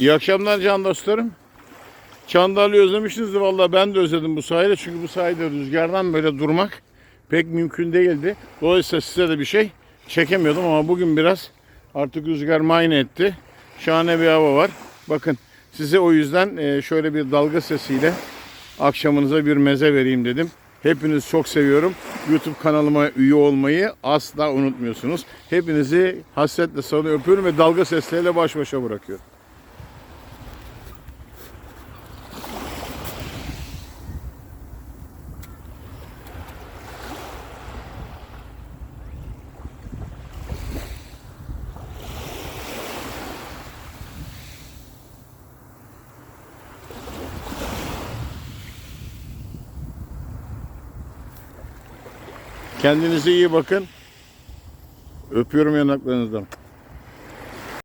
İyi akşamlar can dostlarım. Çandarlı'yı özlemişsinizdir valla ben de özledim bu sahile. Çünkü bu sahilde rüzgardan böyle durmak pek mümkün değildi. Dolayısıyla size de bir şey çekemiyordum ama bugün biraz artık rüzgar mayne etti. Şahane bir hava var. Bakın size o yüzden e, şöyle bir dalga sesiyle akşamınıza bir meze vereyim dedim. Hepinizi çok seviyorum. YouTube kanalıma üye olmayı asla unutmuyorsunuz. Hepinizi hasretle sarı öpüyorum ve dalga sesleriyle baş başa bırakıyorum. Kendinize iyi bakın. Öpüyorum yanaklarınızdan.